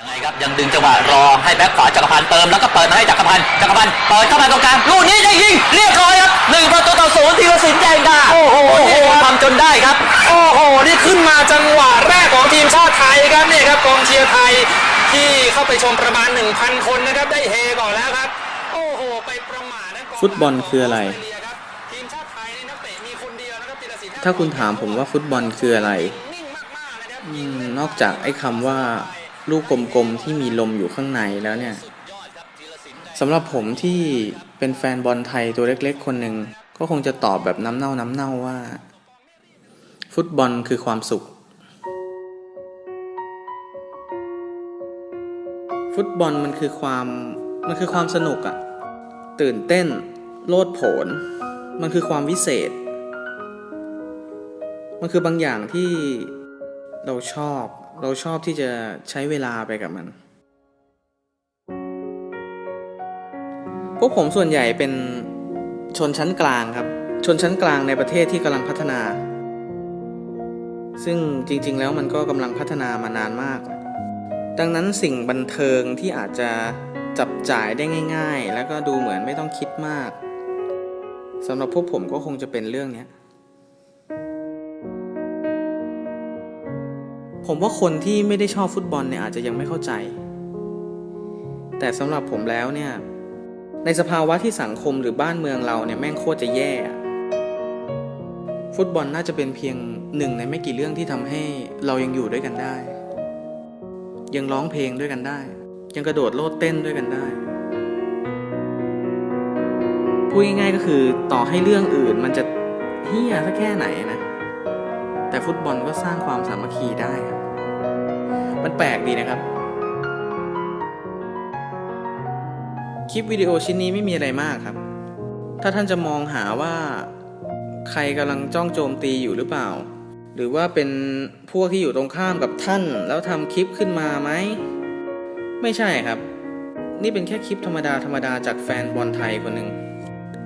ยังไงครับยังดึงจังหวะรอให้แบ็คขวาจักรพันธ์เติมแล้วก็เปิดมาให้จักรพันธ์จักรพันธ์เปิดเข้ามาตรงกลางลูกนี้ได้ยิงเรียบร้อยครับหนึ่งประตูต่อศูนย์ธีรศิลป์แดงดาโอ้โหทำจนได้ครับ โอ้โหนี่ขึ้นมาจังหวะแรกของทีมชาติไทยครับเนี่ยครับกองเชียร์ไทยที่เข้าไปชมประมาณ 1,000 คนนะครับได้เฮก่อนแล้วครับโอ้โหไปประมาทนะกงฟุตบอลคืออะไรทีมชาติไทยนี่นักเตะมีคนเดียวนะครับธีรศิลป์ถ้าคุณถามผมว่าฟุตบอลคืออะไรนิ่งมากๆนะครับอืมนอกจากไอ้คำว่า ลูกกลมๆที่มีลมอยู่ข้างในแล้วเนี่ยสำหรับผมที่เป็นแฟนบอลไทยตัวเล็กๆ คนหนึ่งก็คงจะตอบแบบน้ำเน่าน้ำเน่าว่า ฟุตบอลคือความสุข ฟุตบอลมันคือความมันคือความสนุกอะตื่นเต้น โลดโผน มันคือความวิเศษ มันคือบางอย่างที่เราชอบ เราชอบที่จะใช้เวลาไปกับมัน พวกผมส่วนใหญ่เป็นชนชั้นกลางครับ ชนชั้นกลางในประเทศที่กำลังพัฒนา ซึ่งจริงๆแล้วมันก็กำลังพัฒนามานานมาก ดังนั้นสิ่งบันเทิงที่อาจจะจับจ่ายได้ง่าย ๆ แล้วก็ดูเหมือนไม่ต้องคิดมากสำหรับพวกผมก็คงจะเป็นเรื่องนี้ ผมว่าคนที่ไม่ได้ชอบฟุตบอลเนี่ยอาจจะยังไม่เข้าใจ แต่สำหรับผมแล้วเนี่ย ในสภาวะที่สังคมหรือบ้านเมืองเราเนี่ยแม่งโคตรจะแย่ ฟุตบอลน่าจะเป็นเพียงหนึ่งในไม่กี่เรื่องที่ทำให้เรายังอยู่ด้วยกันได้ ยังร้องเพลงด้วยกันได้ ยังกระโดดโลดเต้นด้วยกันได้พูดง่ายๆก็คือต่อให้เรื่องอื่นมันจะเฮี้ยสักแค่ไหนนะ แต่ฟุตบอลก็สร้างความสามัคคีได้ครับ มันแปลกดีนะครับ คลิปวิดีโอชิ้นนี้ไม่มีอะไรมากครับ ถ้าท่านจะมองหาว่าใครกำลังจ้องโจมตีอยู่หรือเปล่า หรือว่าเป็นพวกที่อยู่ตรงข้ามกับท่าน แล้วทำคลิปขึ้นมาไหม ไม่ใช่ครับ นี่เป็นแค่คลิปธรรมดาธรรมดาจากแฟนบอลไทยคนหนึ่ง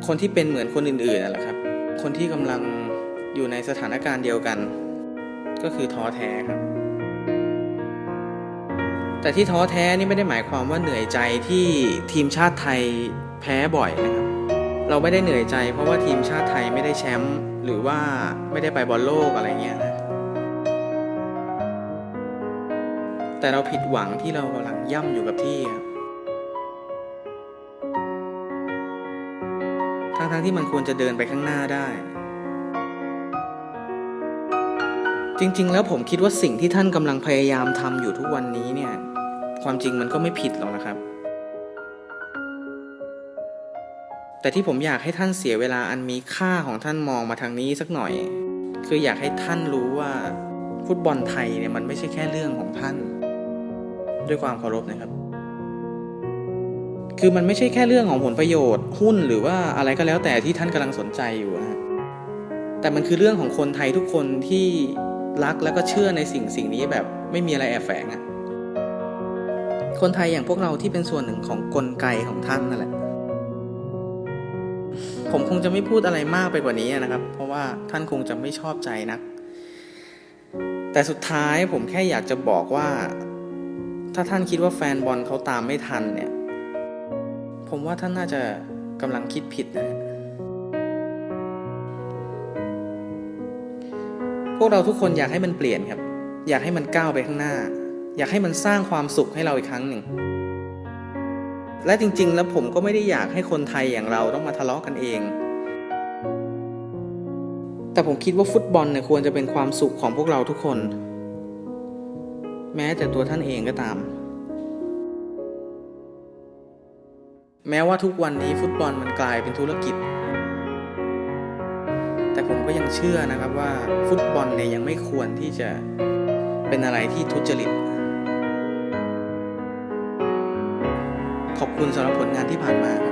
คนที่เป็นเหมือนคนอื่นๆนั่นแหละครับ คนที่กำลัง อยู่ในสถานการณ์เดียวกัน ก็คือท้อแท้ครับ แต่ที่ท้อแท้นี่ไม่ได้หมายความว่าเหนื่อยใจที่ทีมชาติไทยแพ้บ่อยนะครับ เราไม่ได้เหนื่อยใจ เพราะว่าทีมชาติไทยไม่ได้แชมป์หรือว่าไม่ได้ไปบอลโลกอะไรเงี้ยนะแต่เราผิดหวังที่เรากำลังย่ำอยู่กับที่ครับทั้งๆที่มันควรจะเดินไปข้างหน้าได้ จริง ๆ แล้วผมคิดว่าสิ่งที่ท่านกำลังพยายามทำอยู่ทุกวันนี้เนี่ย ความจริงมันก็ไม่ผิดหรอกนะครับ แต่ที่ผมอยากให้ท่านเสียเวลาอันมีค่าของท่านมองมาทางนี้สักหน่อย คืออยากให้ท่านรู้ว่าฟุตบอลไทยเนี่ยมันไม่ใช่แค่เรื่องของท่าน ด้วยความเคารพนะครับ คือมันไม่ใช่แค่เรื่องของผลประโยชน์หุ้นหรือว่าอะไรก็แล้วแต่ที่ท่านกำลังสนใจอยู่นะแต่มันคือเรื่องของคนไทยทุกคนที่ รักแล้วก็เชื่อในสิ่งสิ่งนี้แบบไม่มีอะไรแอบแฝงอะ่ะคนไทยอย่างพวกเราที่เป็นส่วนหนึ่งของกลไกของท่านนั่นแหละ ผมคงจะไม่พูดอะไรมากไปกว่านี้นะครับ เพราะว่าท่านคงจะไม่ชอบใจนัก แต่สุดท้ายผมแค่อยากจะบอกว่า ถ้าท่านคิดว่าแฟนบอลเขาตามไม่ทันเนี่ย ผมว่าท่านน่าจะกำลังคิดผิดนะ วกเราทุกคนอยากให้มันเปลี่ยนครับ อยากให้มันก้าวไปข้างหน้า อยากให้มันสร้างความสุขให้เราอีกครั้งหนึ่ง และจริง ๆ แล้วผมก็ไม่ได้อยากให้คนไทยอย่างเราต้องมาทะเลาะกันเอง แต่ผมคิดว่าฟุตบอลเนี่ยควรจะเป็นความสุขของพวกเราทุกคน แม้แต่ตัวท่านเองก็ตาม แม้ว่าทุกวันนี้ฟุตบอลมันกลายเป็นธุรกิจ แต่ผมก็ยังเชื่อนะครับว่าฟุตบอลเนี่ยยังไม่ควรที่จะเป็นอะไรที่ทุจริต ขอบคุณสำหรับผลงานที่ผ่านมาครับ